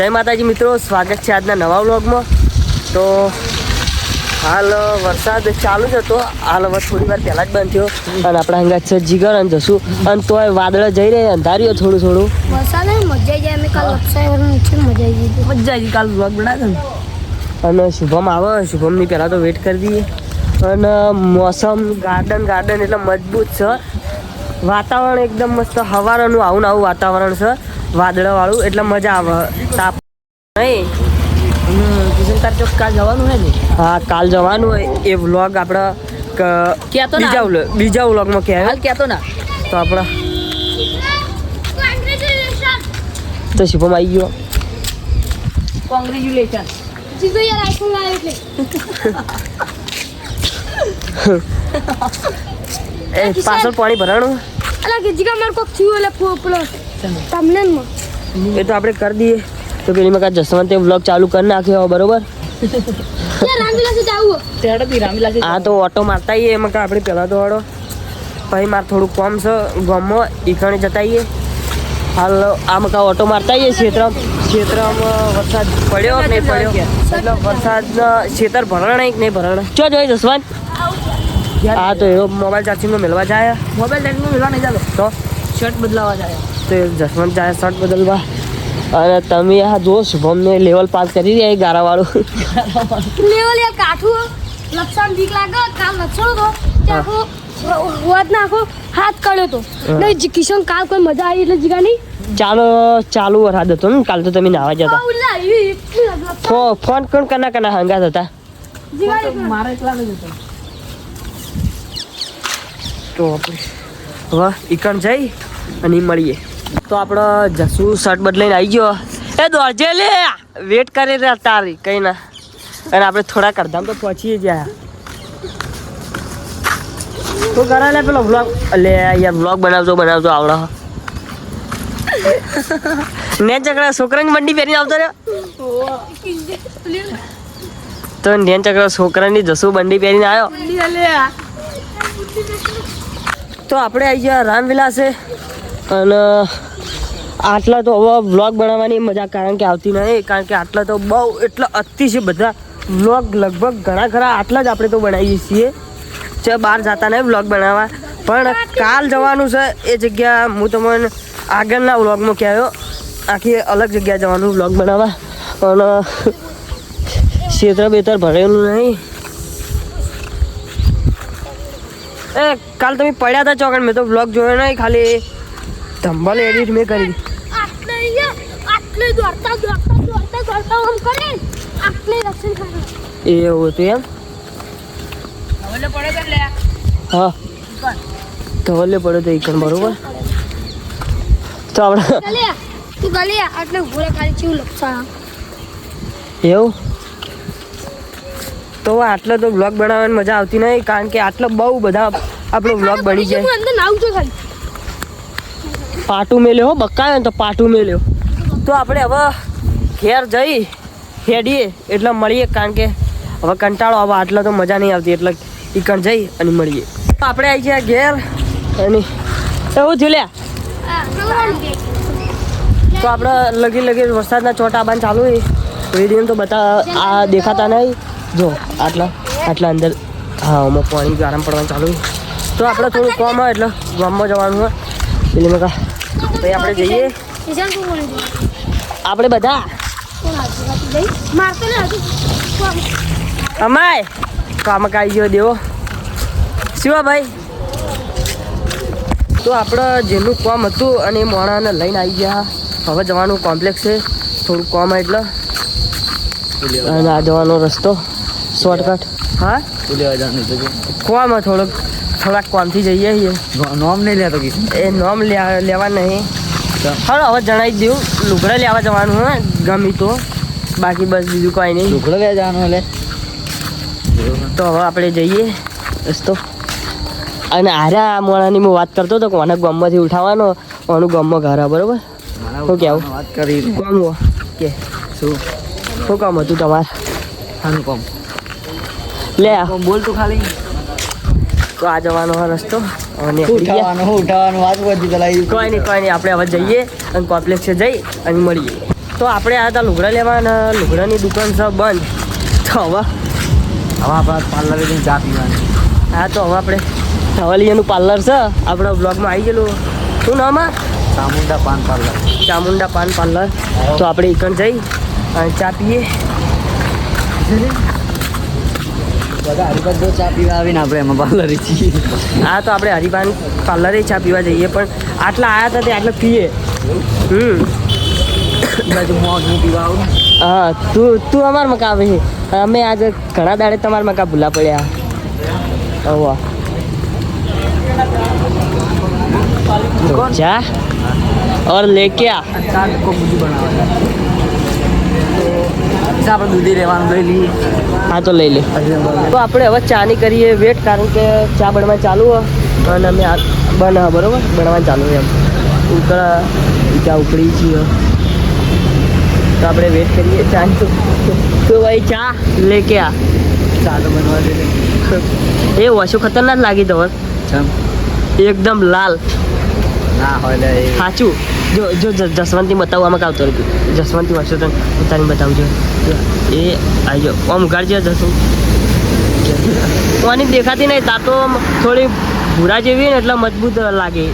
જય માતાજી મિત્રો સ્વાગત છે આજના નવા વ્લોગમાં. તો હાલ વરસાદ ચાલુ જ હતો. હાલ હવે થોડી વાર પહેલાં જ બંધ થયો. અને આપણે હંગાત છે જીગર અને જશું અને તોય વાદળ જઈ રહ્યા અંધાર્યો થોડું થોડું. વરસાદ મજા આવી જાય. અમે કાલ મજા આવી મજા આવી કાલ વ્લોગ અને શુભમ આવે શુભમની પહેલાં તો વેટ કરી દઈએ. અને મોસમ ગાર્ડન ગાર્ડન એટલે મજબૂત છે. વાતાવરણ એકદમ મસ્ત હવારનું આવું આવું વાતાવરણ છે. વાદળાવાળું એટલે મજા આવે. તાપ નહીં. કિશન તાર ચોક કાલ જવાનું હે ને? હા કાલ જવાનું હોય. એ વ્લોગ આપણે? બીજા વ્લોગ બીજા વ્લોગમાં કહેવાય. હાલ કહેતો ના? તો આપણા તો શુભમ આવી ગયો. કોંગ્રેચ્યુલેશન જીગો યાર આઈફોન લાવ્યો એટલે એ પાછળ પાણી ભરાણું. અલા કે જીગા માર કોક થયું એટલે તમને. એ તો આપણે કરી દઈએ. તો પેલી મેં જસવંતે વ્લોગ ચાલુ કરી નાખ્યો બરોબર? આ તો ઓટો મારતા આવીએ એમાં કાં આપણે પહેલાં તો વાળો પછી મારે થોડું કોમ છે ગામમાં ઈકણે જતા આવીએ હાલ આમ કાં ઓટો મારતા આવીએ ક્ષેત્ર ક્ષેત્રમાં વરસાદ પડ્યો કે નહીં પડ્યો? એટલે વરસાદ ક્ષેત્ર ભરણ કે નહીં ભરણ. ચો જોઈ જસવંત. હા તો એવો મોબાઈલ ચાર્જિંગમાં મેળવા જાય. મોબાઈલ ચાર્જિંગમાં મેળવા નહીં જાતો. તો? શર્ટ બદલાવા જાય. તો એ જસવંત જાય શર્ટ બદલવા. અને તમે આ જો શુભમને લેવલ પાસ કરી રહ્યા એ ગારાવાળું. લેવલ યાર કાઠું લક્ષણ બીક લાગે કાલ લક્ષણ તો. ત્યાં આખો હોત ના હાથ કાઢ્યો તો. નહીં જી- કિશન કાલ કોઈ મજા આવી એટલે જીગા નહીં. ચાલો ચાલુ વરસાદ હતો ને કાલ તો તમે નાવા જતા. ફોન કોણ કના કના હંગાત હતા? તો આપણે હવે ઈકણ જઈ અને મળીએ. તો આપણો જસુ શર્ટ બદલાઈને આવી ગયો. એ દોડજે લે. વેટ કરી રહ્યા તારી કઈ ના. અને આપણે થોડા કરધામ તો પહોંચીએ જ્યાં. તો કરા લે પેલો વ્લોગ લે યાર વ્લોગ બનાવજો બનાવજો આવડો. નેન ચક્ર છોકરાની મંડી પહેરીને આવતો રહ્યો? તો નેન ચક્ર છોકરાની જસુ બંડી પહેરીને આવ્યો? તો આપણે આવી ગયા રામવિલાસે. અને આટલા તો હવે વ્લોગ બનાવવાની મજા, કારણ કે આવતી નહીં કારણ કે આટલા તો બહુ એટલા અતિશય બધા વ્લોગ લગભગ ઘણા ખરા આટલા જ આપણે તો બનાવીએ છીએ. છે બહાર જતા નહીં વ્લોગ બનાવવા. પણ કાલ જવાનું છે એ જગ્યા, હું તમને આગળના વ્લોગમાં કહેવાયો આખી અલગ જગ્યાએ જવાનું વ્લોગ બનાવવા. પણ ક્ષેત્ર બેતર ભરેલું નહીં. એ કાલ તમે પડ્યા હતા ચોકડ, મેં તો વ્લોગ જોયો નહીં ખાલી. ધંબલ એડિટ મેં કરી એવું હતું એમ? હવે પડે કર લે હા. ધવલે પડ્યો તો ઈકન બરોબર? તો આપણે તું ગલિયા આટલે ઘોડે કાઢી ચેવું એવું? તો આટલો તો વ્લોગ બનાવવાની મજા આવતી નહીં કારણ કે આટલો બહુ બધા આપણો વ્લોગ બની જાય. અંદર નાવું છું ખાલી પાટું મેલ્યો હો બકાયો ને તો પાટું મેલ્યો. તો આપણે હવે ઘેર જઈ હેડીએ એટલે મળીએ કારણ કે હવે કંટાળો હવે આટલા તો મજા નહીં આવતી એટલે ઈકણ જઈ અને મળીએ. આપણે આવી ગયા ઘેર અને એવું થયું લ્યા આ, કે. તો આપણે લગી લગી વરસાદના ચોટા બાંધ ચાલુ હોય વીડિયો તો બતા આ દેખાતા નહીં. જો આટલા આટલા અંદર હા આમાં પાણી ગરમ પડવાનું ચાલુ તો આપણે થોડું કોમ હોય એટલે ગામમાં જવાનું હોય. પેલી મકા પછી આપણે જઈએ? આપણે બધા? અમાય કામ આવી ગયો દેવો. શિવા ભાઈ? તો આપણે જેનું કોમ હતું અને એ મોણાને લઈને આવી ગયા. હવે જવાનું કોમ્પ્લેક્સ છે. થોડું કોમ એટલે. અને આ જવાનો રસ્તો શોર્ટકટ હા? કોમ થોડોક. થોડાક કોમથી જઈએ છીએ. નોમ નહીં લેતો એ નોમ લેવા નહીં. હાલો હવે જણાવી દઉં લુગડા લેવા જવાનું હોય ગમી તો. બાકી બસ બીજું કાંઈ નહીં. લુગડા લેવા જવાનું એટલે તો હવે આપણે જઈએ. રસ્તો. અને આર્યા મોણાની હું વાત કરતો હતો કે મને ગમમાંથી ઉઠાવવાનો ઓનું ગમમાં ઘર બરોબર? શું કહેવું? વાત કરી કોમ કે? શું? શું કામ હતું તમારે? હાનું કોમ. લે. બોલ તું ખાલી. તો આ જવાનો હોય રસ્તો. અને ઉઠાવવાનું શું ઉઠાવવાનું વાત બધી પેલા કોઈ નહીં કોઈ નહીં આપણે હવે જઈએ અને કોમ્પ્લેક્ષે જઈ અને મળીએ. તો આપણે આ હતા લુગડા લેવા અને લુગડાની દુકાન છે બંધ. તો હવે હવે આપણા પાર્લર ચા પીવાની. હા તો હવે આપણે ધવલિયાનું પાર્લર છે. આપણા બ્લોગમાં આવી ગયેલું. શું નામ આ? ચામુંડા પાન પાર્લર. ચામુંડા પાન પાર્લર. તો આપણે એકણ જઈ અને ચા પીએ. બધા તો આપણે હરિભાન પાર્લરે ચા પીવા જઈએ પણ આટલા આવ્યા હતા તે આટલા પીએ. અમે આજે ઘણા દાડે તમારા મકા ભૂલા પડ્યા. હવા જા ઓર લેકે આ. આપણે દૂધી લેવાનું લઈ લઈએ. હા તો લઈ લે. તો આપણે હવે ચાની કરીએ વેટ કારણ કે ચા બનવા ચાલુ હોય. અને અમે આ બન બરોબર? બનવા ચાલુ એમ. ઉકળા ચા ઉકળી છીએ તો આપણે વેટ કરીએ ચાની તો તો ભાઈ ચા લે કે આ? ચા તો બનવા દે. એ ઓછું ખતરનાક લાગી તો ચમ. એકદમ લાલ. ના હોય સાચું. જો જો જસવંતી બતાવું આમાં કાવતો રહ્યું જસવંતી વશો તને ઉતારીને બતાવજો. એ આવી જાઓ આમ ઉગાડજો જસવંત કોની દેખાતી નહીં તા તો થોડી ભૂરા જેવી ને એટલે મજબૂત લાગે.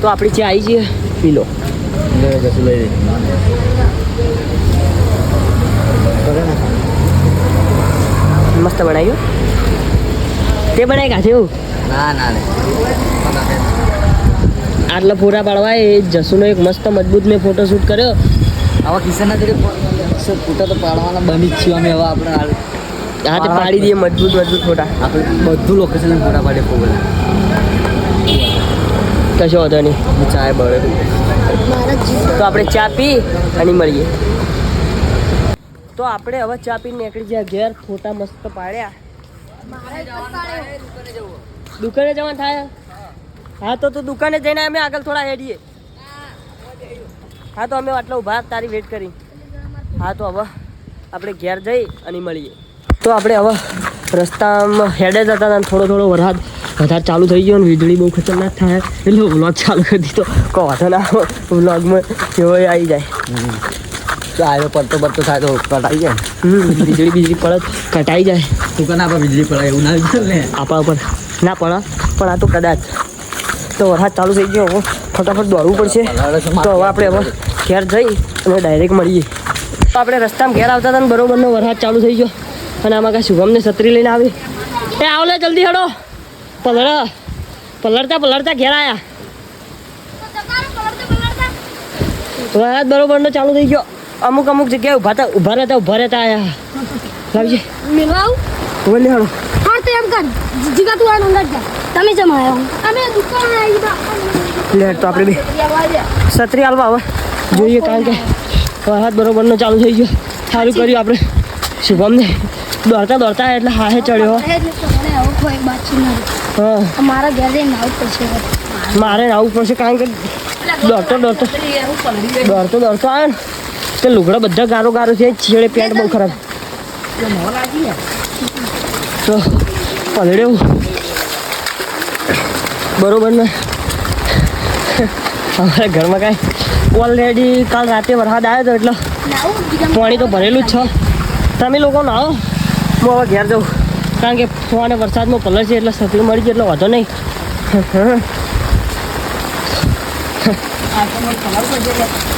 તો આપણી ચા આવી જઈએ પી લો લે કશું લઈ લે કરે ને મસ્ત બનાવ્યું? તે બનાવી કાઢ્યું ના ના. આટલા ફોટા પાડવા એ જસુનો એક મસ્ત મજબૂત મેં ફોટોશૂટ કર્યો. આવા કિસ્સાના તરીકે ફોટા તો પાડવાના બની જ છીએ અમે હવે આપણે હાલ. હા તે પાડી દઈએ મજબૂત મજબૂત ફોટા. આપણે બધું લોકેશન ફોટા પાડીએ ખૂબ કશો વાંધો નહીં. ચાય બળે. તો આપણે ચા પી અને મળીએ. તો આપણે હવે ચા પીને નીકળી ગયા ઘેર ફોટા મસ્ત પાડ્યા. દુકાને જવાનું થાય? હા તો તું દુકાને જઈને અમે આગળ થોડા હેડીએ. હા તો અમે આટલા ઊભા તારી વેટ કરી. હા તો હવે આપણે ઘેર જઈ અને મળીએ. તો આપણે હવે રસ્તામાં હેડે જતા હતા થોડો થોડો વરસાદ વધારે ચાલુ થઈ ગયો અને વીજળી બહુ ખતરનાક થાય. એટલે વ્લોગ ચાલુ કરી દીધો. કહો વાંધો ના વ્લોગમાં એવો આવી જાય. આવ્યો પડતો પડતો થાય તો કટાઈ જાય. વીજળી બીજળી પડે કટાઈ જાય. દુકાન આપણે વીજળી પડાય એવું ના ને? આપણા ઉપર ના પડે પણ આ તો કદાચ તો વરસાદ ચાલુ થઈ ગયો. હવે ફટાફટ દોડવું પડશે. તો હવે આપણે હવે ઘેર જઈ અને ડાયરેક્ટ મળીએ. તો આપણે રસ્તામાં ઘેર આવતા હતા ને બરોબરનો વરસાદ ચાલુ થઈ ગયો. અને આમાં કાંઈ શુભમને છત્રી લઈને આવી. એ આવ લે જલ્દી હડો. પલળ પલળતા પલળતા ઘેર આવ્યા વરસાદ બરોબરનો ચાલુ થઈ ગયો. અમુક અમુક જગ્યાએ ઊભા હતા ઊભા રહેતા ઊભા રહેતા આવ્યા લાવજે. આવું બોલે હેડો. હા તો એમ કર. જીગા તું આ નંબર જા. તમે જમ આવ્યો અમે દુકાન આવી બા લે તો આપણે બે. છત્રી હાલવા હવે જોઈએ કારણ કે વરસાદ બરોબરનો ચાલુ થઈ ગયો. સારું કર્યું આપણે. શુભમને. દોડતા દોડતા એટલે હાહે ચડ્યો. હા. મારા ઘેર જઈને પડશે. મારે આવવું પડશે કારણ કે દોડતો દોડતો દોડતો દોડતો આવે ને. તે લુગડા બધા ગારો ગારો છે છેડે પેન્ટ બહુ ખરાબ. તો પલડ્યો બરોબર ને? અમારા ઘરમાં કાંઈ ઓલરેડી કાલ રાતે વરસાદ આવ્યો હતો એટલે પાણી તો ભરેલું જ છે. તમે લોકો નાહો. હું હવે ઘેર જાઉં. કારણ કે ફોને વરસાદમાં કલર છે એટલે સકલી મળી જાય એટલે વાંધો નહીં.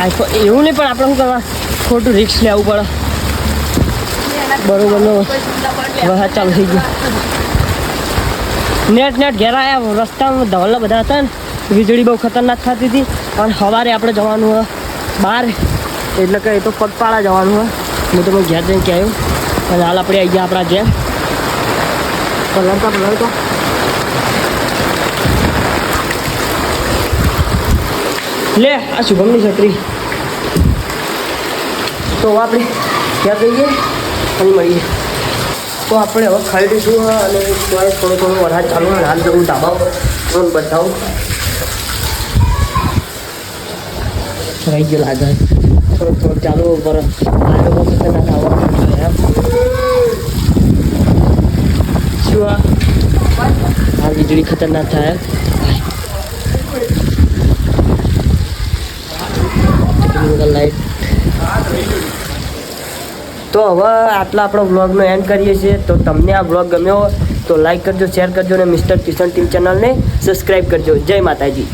આઈફોન એવું નહીં પણ આપણે શું કરવા? ખોટું રિક્સ લેવું પડે. બરોબરનો વરસાદ ચાલુ થઈ ગયો. નેટ નેટ, ઘેર આવ્યા રસ્તામાં ધવલા બધા હતા ને. વીજળી બહુ ખતરનાક થતી હતી. અને સવારે આપણે જવાનું હોય બહાર એટલે કે એ તો પગપાળા જવાનું હોય. હું તો ઘેર જઈને કહેવું અને હાલ આપણે આવી ગયા આપણા ઘેર. પલળતા પલળતા લે, આ શુભમની છત્રી. તો આપણે ત્યાં જઈએ? અને મળીએ. તો આપણે હવે ખાઈ લઈશું અને ત્યારે થોડો થોડો વરસાદ ચાલુ હાલ જવું ધાબા ફોન બતાવું રહી ગયો લાગે થોડો થોડો ચાલુ પર આ લોકો ખતરનાક આવવા શું આ? આ વીજળી ખતરનાક થાય. લાઈટ તો હવે આટલા આપણો વ્લોગનો એન્ડ કરીએ છીએ. તો તમને આ વ્લોગ ગમ્યો તો લાઈક કરજો શેર કરજો અને મિસ્ટર કિશન ટીમ ચેનલને સબસ્ક્રાઈબ કરજો. જય માતાજી.